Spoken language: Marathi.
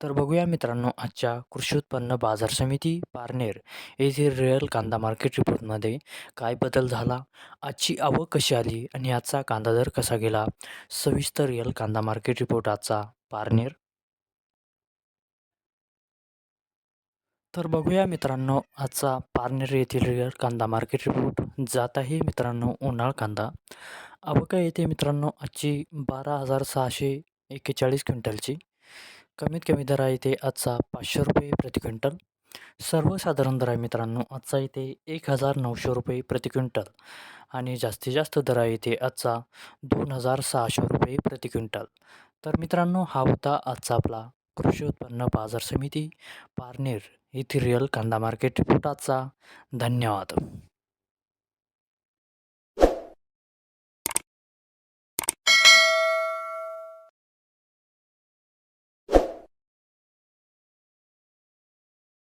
तर बघूया मित्रांनो आजच्या कृषी उत्पन्न बाजार समिती पारनेर येथील रिअल कांदा मार्केट रिपोर्टमध्ये काय बदल झाला आजची आवक कशी आली आणि आजचा कांदा दर कसा गेला? सविस्तर रिअल कांदा मार्केट रिपोर्ट आजचा पारनेर. तर बघूया मित्रांनो आजचा पारनेर येथील रिअल कांदा मार्केट रिपोर्ट जात आहे मित्रांनो उन्हाळ कांदा. अवका येथे मित्रांनो आजची बारा हजार सहाशे एक्केचाळीस क्विंटलची. कमीत कमी दर आहे ते आजचा पाचशे रुपये प्रति क्विंटल. सर्वसाधारण दर आहे मित्रांनो आजचा इथे एक हजार नऊशे रुपये प्रति क्विंटल. आणि जास्तीत जास्त दर आहे ते आजचा दोन हजार सहाशे रुपये प्रति क्विंटल. तर मित्रांनो हा होता आजचा आपला कृषी उत्पन्न बाजार समिती पारनेर येथील रिअल कांदा मार्केट रिपोर्ट आजचा. धन्यवाद.